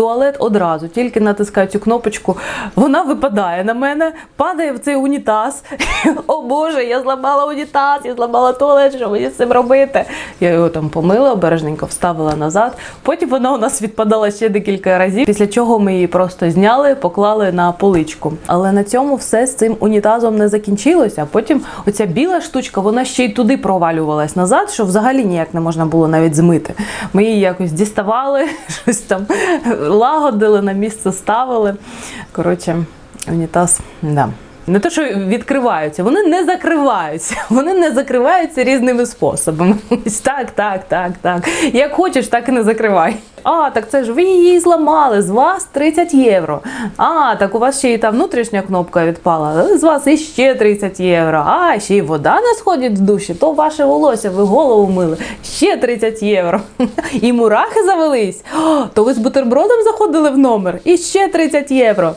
туалет одразу, тільки натискаю цю кнопочку, вона випадає на мене, падає в цей унітаз. О Боже, я зламала унітаз, я зламала туалет, що мені з цим робити? Я його там помила, обережненько вставила назад. Потім вона у нас відпадала ще декілька разів, після чого ми її просто зняли, поклали на поличку. Але на цьому все з цим унітазом не закінчилося. Потім оця біла штучка, вона ще й туди провалювалась назад, що взагалі ніяк не можна було навіть змити. Ми її якось діставали, щось там лагодили, на місце ставили. Коротше, унітаз, да. Не те, що відкриваються, вони не закриваються. Вони не закриваються різними способами. Так, так, так, так. Як хочеш, так і не закривай. А, так це ж ви її зламали, з вас 30 євро. А, так у вас ще і та внутрішня кнопка відпала, з вас іще 30 євро. А, ще й вода не сходить в душі, то ваше волосся, ви голову мили. Ще 30 євро. І мурахи завелись. То ви з бутербродом заходили в номер. І ще 30 євро.